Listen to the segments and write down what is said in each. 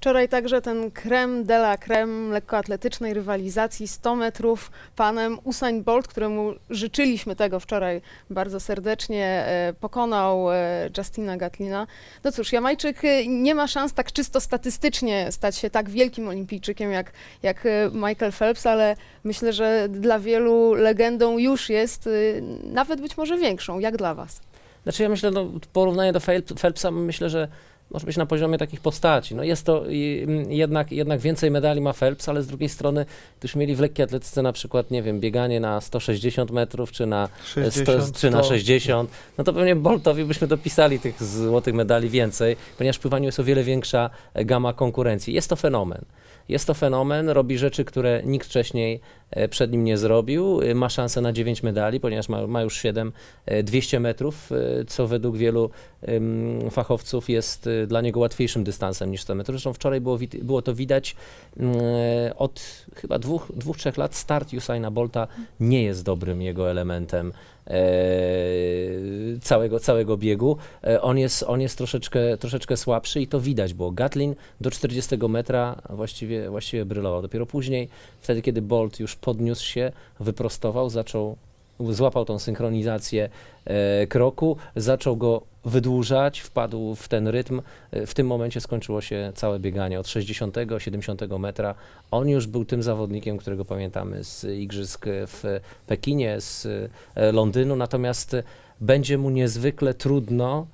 Wczoraj także ten creme de la creme lekkoatletycznej rywalizacji 100 metrów panem Usain Bolt, któremu życzyliśmy tego wczoraj bardzo serdecznie, e, pokonał e, Justina Gatlina. No cóż, Jamajczyk e, nie ma szans tak czysto statystycznie stać się tak wielkim olimpijczykiem jak, jak Michael Phelps, ale myślę, że dla wielu legendą już jest, nawet być może większą, jak dla was. Znaczy ja myślę, no, porównanie do Phelp- Phelpsa myślę, że może być na poziomie takich postaci. No jest to jednak, jednak więcej medali ma Phelps, ale z drugiej strony gdyż mieli w lekkiej atletyce na przykład, nie wiem, bieganie na 160 metrów, czy na, 60, 100, czy na 100. 60, no to pewnie Boltowi byśmy dopisali tych złotych medali więcej, ponieważ w pływaniu jest o wiele większa e, gama konkurencji. Jest to fenomen. Jest to fenomen, robi rzeczy, które nikt wcześniej e, przed nim nie zrobił. E, Ma szansę na 9 medali, ponieważ ma, ma już 7, e, 200 metrów, e, co według wielu fachowców jest dla niego łatwiejszym dystansem niż 100 metrów. Zresztą wczoraj było, było to widać od chyba dwóch, dwóch, trzech lat. Start Usaina Bolta nie jest dobrym jego elementem całego, całego biegu. E, on jest, on jest troszeczkę, troszeczkę słabszy i to widać, bo Gatlin do 40 metra właściwie, właściwie brylował. Dopiero później, wtedy kiedy Bolt już podniósł się, wyprostował, zaczął, złapał tą synchronizację e, kroku, zaczął go wydłużać, wpadł w ten rytm. E, W tym momencie skończyło się całe bieganie od 60-70 metra. On już był tym zawodnikiem, którego pamiętamy z igrzysk w Pekinie, z e, Londynu, natomiast będzie mu niezwykle trudno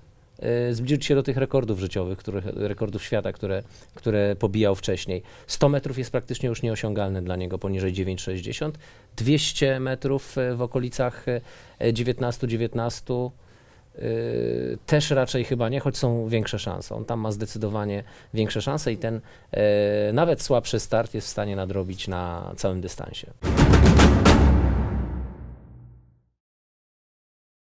zbliżyć się do tych rekordów życiowych, których, rekordów świata, które, które pobijał wcześniej. 100 metrów jest praktycznie już nieosiągalny dla niego poniżej 9,60. 200 metrów e, w okolicach e, 19-19 y, też raczej chyba nie, choć są większe szanse. On tam ma zdecydowanie większe szanse i ten nawet słabszy start jest w stanie nadrobić na całym dystansie.